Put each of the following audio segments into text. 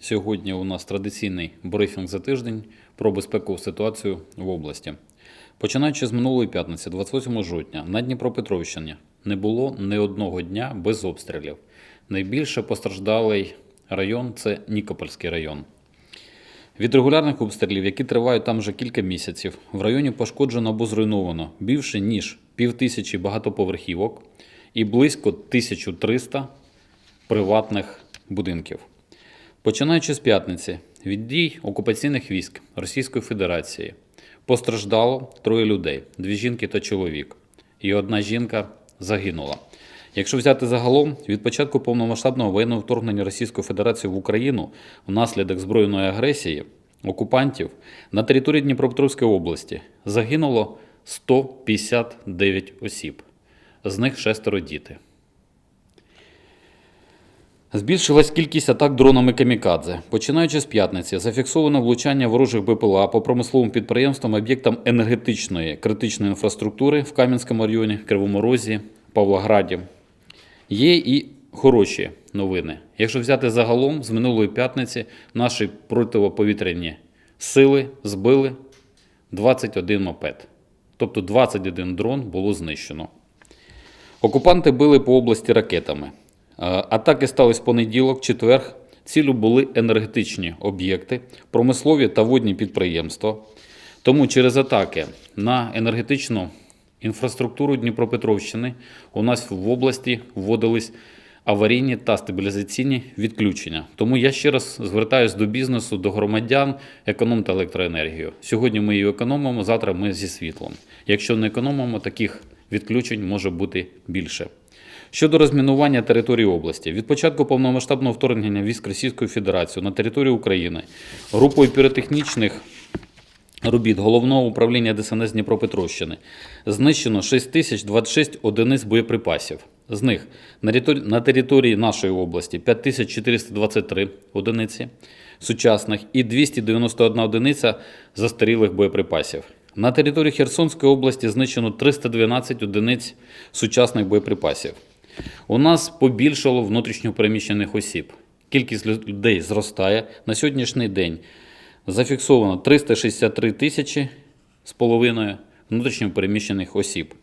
Сьогодні у нас традиційний брифінг за тиждень про безпекову ситуацію в області. Починаючи з минулої п'ятниці, 28 жовтня, на Дніпропетровщині не було ні одного дня без обстрілів. Найбільше постраждалий район це Нікопольський район. Від регулярних обстрілів, які тривають там вже кілька місяців, в районі пошкоджено або зруйновано більше ніж півтисячі багатоповерхівок і близько 1300 приватних будинків. Починаючи з п'ятниці, від дій окупаційних військ Російської Федерації постраждало троє людей: дві жінки та чоловік, і одна жінка загинула. Якщо взяти загалом, від початку повномасштабного воєнного вторгнення Російської Федерації в Україну внаслідок збройної агресії окупантів на території Дніпропетровської області загинуло 159 осіб, з них шестеро діти. Збільшилась кількість атак дронами камікадзе. Починаючи з п'ятниці, зафіксовано влучання ворожих БПЛА по промисловим підприємствам, об'єктам енергетичної критичної інфраструктури в Кам'янському районі, Кривому Розі, Павлограді. Є і хороші новини. Якщо взяти загалом, з минулої п'ятниці наші протиповітряні сили збили 21 мопед. Тобто 21 дрон було знищено. Окупанти били по області ракетами. Е, Атаки стались понеділок, четверг. Цілю були енергетичні об'єкти, промислові та водні підприємства. Тому через атаки на енергетичну інфраструктуру Дніпропетровщини у нас в області вводились аварійні та стабілізаційні відключення. Тому я ще раз звертаюся до бізнесу, до громадян, економте електроенергію. Сьогодні ми її економимо, завтра ми зі світлом. Якщо не економимо, таких відключень може бути більше. Щодо розмінування території області, від початку повномасштабного вторгнення військ Російської Федерації на територію України групою піротехнічних робіт Головного управління ДСНС Дніпропетровщини знищено 6026 одиниць боєприпасів. З них на території, на території нашої області 5423 одиниці сучасних і 291 одиниця застарілих боєприпасів. На території Херсонської області знищено 312 одиниць сучасних боєприпасів. У нас побільшало внутрішньопереміщених осіб. Кількість людей зростає. На сьогоднішній день зафіксовано 363 тисячі з половиною внутрішньопереміщених осіб.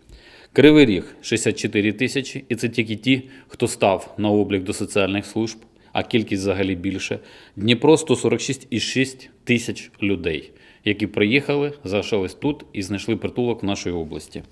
Кривий Ріг 64 тисячі, і це тільки ті, хто став на облік до соціальних служб, а кількість взагалі більше. Дніпро 146,6 тисяч людей, які приїхали, залишились тут і знайшли притулок в нашій області.